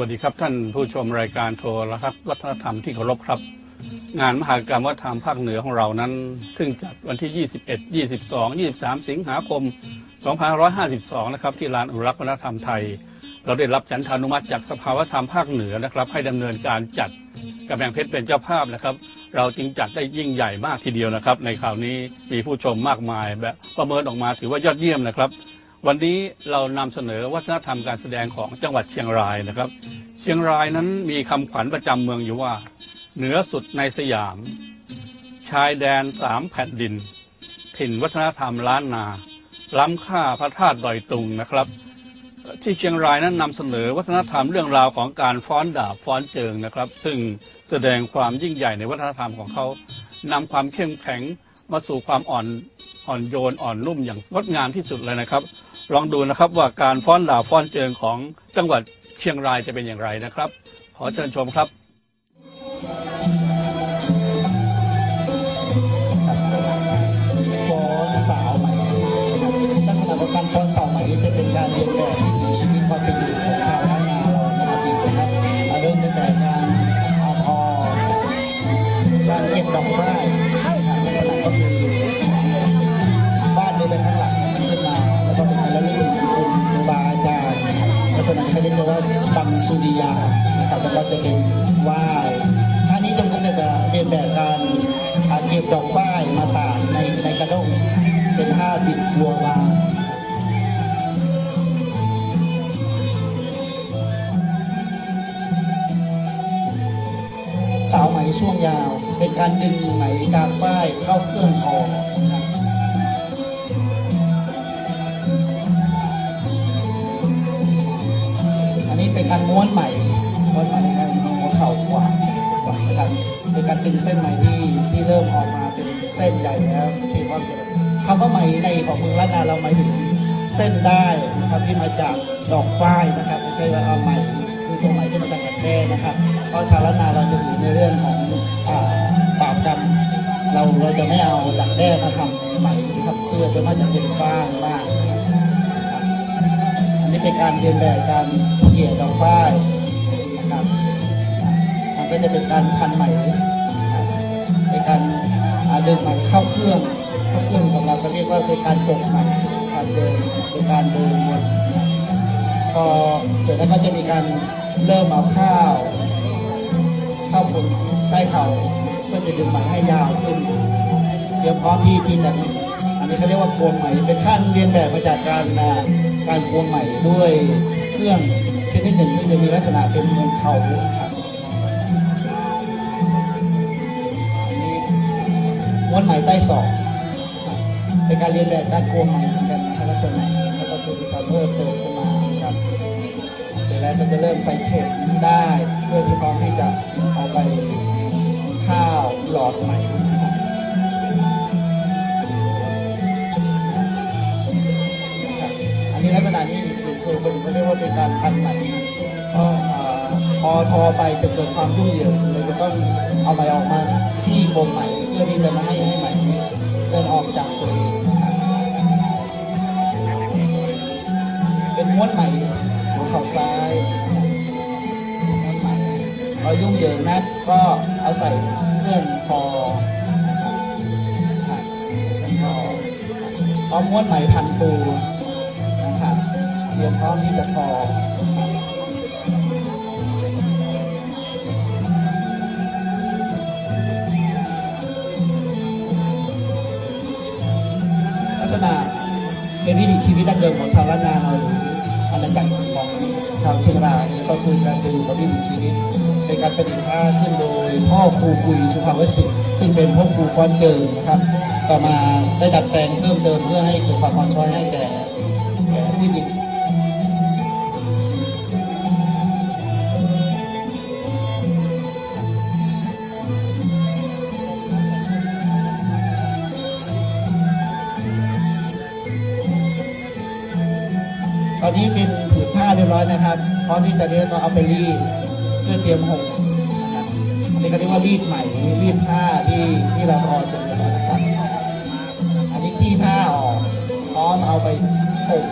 วัสดีครับท่านผู้ชมรายการโทรทัศน์วัฒนธรรมที่เคารพครับ งานมหากรรมวัฒนธรรมภาคเหนือของเรานั้นซึ่งจัดวันที่ 21 22 23 สิงหาคม 2552 นะครับ ที่ลานอนุรักษ์วัฒนธรรมไทย เราได้รับฉันทานุมัติจากสภาวัฒนธรรมภาคเหนือนะครับ ให้ดำเนินการจัดกำแพงเพชรเป็นเจ้าภาพนะครับ เราจึงจัดได้ยิ่งใหญ่มากทีเดียวนะครับ ในคราวนี้มีผู้ชมมากมายแบบประเมินออกมาถือว่ายอดเยี่ยมนะครับ วันนี้เรานำเสนอวัฒนธรรมการแสดงของจังหวัดเชียงรายนะครับ เชียงรายนั้นมีคำขวัญประจำเมืองอยู่ว่า เหนือสุดในสยาม ชายแดนสามแผ่นดิน ถิ่นวัฒนธรรมล้านนา ล้ำค่าพระธาตุดอยตุงนะครับ ที่เชียงรายนั้นนำเสนอวัฒนธรรมเรื่องราวของการฟ้อนดาบฟ้อนเจิงนะครับ ซึ่งแสดงความยิ่งใหญ่ในวัฒนธรรมของเขานำความเข้มแข็งมาสู่ความอ่อนอ่อนโยนอ่อนนุ่มอย่างงดงามที่สุดเลยนะครับ ลองดูนะครับว่าการฟ้อนดาบฟ้อนเจิงของจังหวัดเชียงรายจะเป็นอย่างไรนะครับ ขอเชิญชมครับฟ้อนสาวใหม่ลักษณะของการฟ้อนสาวใหม่จะเป็นการเรียนแบบ ยกว่าบังสุริยานะครับแล้วก็จะเป็นไหว้ท่านี้จำเป็นจะเรียนแบบการเก็บดอกไม้มาตากในในกระด้งเป็นท่าบิดบัวบานสาวไหมช่วงยาว เป็นการดึงไหมกาบฝ้ายเข้าเครื่องทอง ม้วนไหม่ม้วนไหมนะครับหัวเข่ากว่าดนะครับเป็นการดึงเส้นไหม่ที่ที่เริ่มออกมาเป็นเส้นใหญ่แล้วที่ความเจริญคำว่าไหม่ในของเมืองล้านนาเราหมายถึงเส้นได้นะครับที่มาจากดอกฝ้ายนะครับไม่ใช่ว่าเอาไหม่คือตัวใหม่ที่มาจากแด้นะครับเพราะชาวล้านนาเราจะอยู่ในเรื่องของอ่าปราบกรรมเราเราจะไม่เอาดักแด้มาทำใหม่ทำเสื้อจะมาจะเป็นฟ้างมากนะครับ อันนี้เป็นการเรียนแบบการเกี่ยวดอกฝ้ายนะครับมันก็จะเป็นการพันไหมนะครับเป็นการอาดึงไหมเข้าเครื่องเข้าเครื่องของเราก็เรียกว่าเป็นการจดไหม่การเดินเป็นการเดินวนพอเสร็จแล้วก็จะมีการเริ่มเอาข้าวข้าวบนใต้เข่าเพื่อจะดึงไหมให้ยาวขึ้นเตรียมพร้อมที่ที่จะอันนี้เขาเรียกว่าพวงไหม่เป็นขั้นเรียนแบบมาจากการอ่า การพวงไหม่ด้วยเครื่องชนิดหนึ่งที่จะมีลักษณะเป็นเหมือนเข่าครับอันนี้ม้วนไหมใต้ศอกเป็นการเรียนแบบการพวงไหมเหมือนกันนะครับลักษณะแล้วก็คือมีการเพิ่มเติมขึ้นมาครับเสร็จแล้วก็จะเริ่มใส่เข็มได้เพื่อที่พร้อมที่จะเอาไปข้าวหลอดใหม่ อันนี้ลักษณะนี้คือเป็นเขาเรียกว่าเป็นการพันไหมก็อ่าพอทอไปจะเกิดความยุ่งเหยิงเลยจะต้องเอาไหมออกมาที่โคมไหม่เพื่อที่จะม่ให้ให้ไหมเดินออกจากตัวเองเป็นม้วนใหม่หัวเข่าซ้ายม้วนใหม่พอยุ่งเหยิงนักก็เอาใส่เครื่องคอเองคอพอม้วนใหม่พันปู รียมพร้อมที่จะคอลักษณะเป็นวิถีชีวิตดั้งเดิมของชาวล้านนาเราหรืออาณาจักรของชาวเชียงรายก็คือการดูกับวิถีชีวิตเป็นการประดิษฐ์ผ้าขึ้นโดยพ่อครูกุยสุภาวสิทธิ์ซึ่งเป็นพ่อครูก้อนเกินนะครับ ต่อมาได้ดัดแปลงเพิ่มเติมเพื่อให้เกิดความอ่อนช้อยให้แก่แก่ผู้หญิง อนนี้เป็นผืนผ้าเรียบร้อยนะครับพร้อมที่จะเรียกว่าเอาไปรีดเพื่อเตรียมห่มนะครับอันนี้ก็เรียกว่ารีดไหมรีดผ้าที่ที่เรารอเสร็จแล้วนะครับ อันนี้ที่ผ้าออกพร้อมเอาไปห่ม